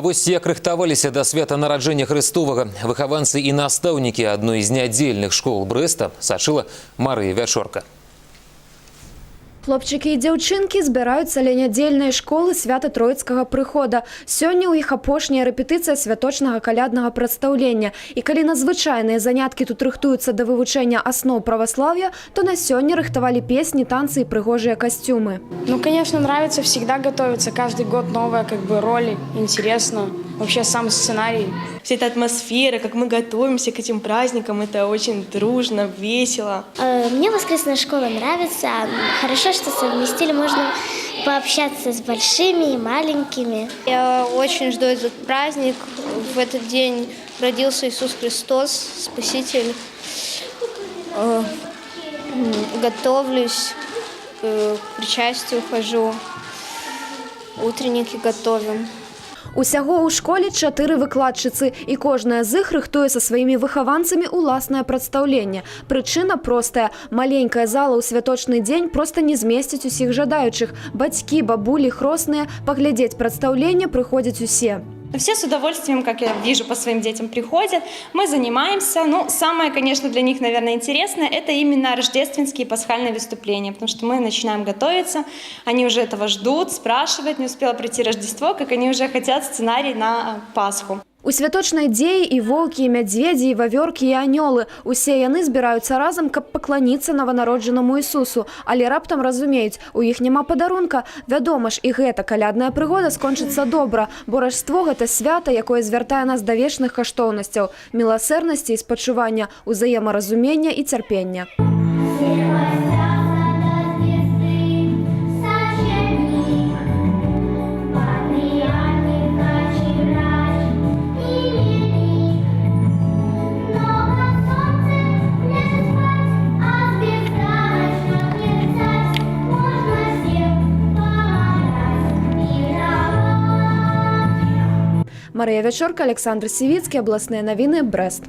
А вось як рыхтаваліся да свята нараджэння Христовага выхаванцы і настаўнікі адной з нядзельных школ Брэста сачыла Марыя Вячорка. Хлопчыкі і дзяўчынкі збіраюцца ля нядзельнай школы свята троіцкага прыхода. Сёння ў іх апошняя рэпетыцыя святочнага каляднага прадстаўлення. І калі на звычайныя заняткі тут рыхтуюцца да вывучэння асноў праваслаўя, то на сёння рыхтавалі песні, танцы і прыгожыя касцюмы. Ну, конечно, нравится всегда готовиться. Каждый год новая как бы роли. Интересно. Вообще сам сценарий. Вся эта атмосфера, как мы готовимся к этим праздникам, это очень дружно, весело. Э, Мне воскресная школа нравится. Хорошо, что совместили. Можно пообщаться с большими и маленькими. Я очень жду этот праздник. В этот день родился Иисус Христос, Спаситель. Э, Готовлюсь, э, к причастию хожу, утренники готовим. Усяго ў школе чатыры выкладчыцы, і кожная з іх рыхтуе са сваімі выхаванцамі ўласнае прадстаўленне. Прычына простая. Маленькая зала ў святочны дзень проста не змесціць усіх жадаючых. Бацькі, бабулі, хросныя, паглядзець прадстаўленне прыходзяць усе. Все с удовольствием, как я вижу, по своим детям приходят. Мы занимаемся. Ну, самое, конечно, для них, наверное, интересное, это именно рождественские и пасхальные выступления, потому что мы начинаем готовиться, они уже этого ждут, спрашивают, не успело прийти Рождество, как они уже хотят сценарий на Пасху. У святочнай дзеі і волкі, і мядзведзі, і вавёркі, і анёлы. Усе яны збіраюцца разам, каб пакланіцца наванароджанаму Ісусу. Але раптам разумеюць, у іх няма падарунка. Вядома ж, і гэта калядная прыгода скончыцца добра, бо ражство гэта свята, якое звяртае нас да вечных каштоўнасцяў, міласэрнасці і спачування, узаемаразумення і цярпення. Марыя Вячорка, Александр Сівіцкі, абласныя навіны, Брэст.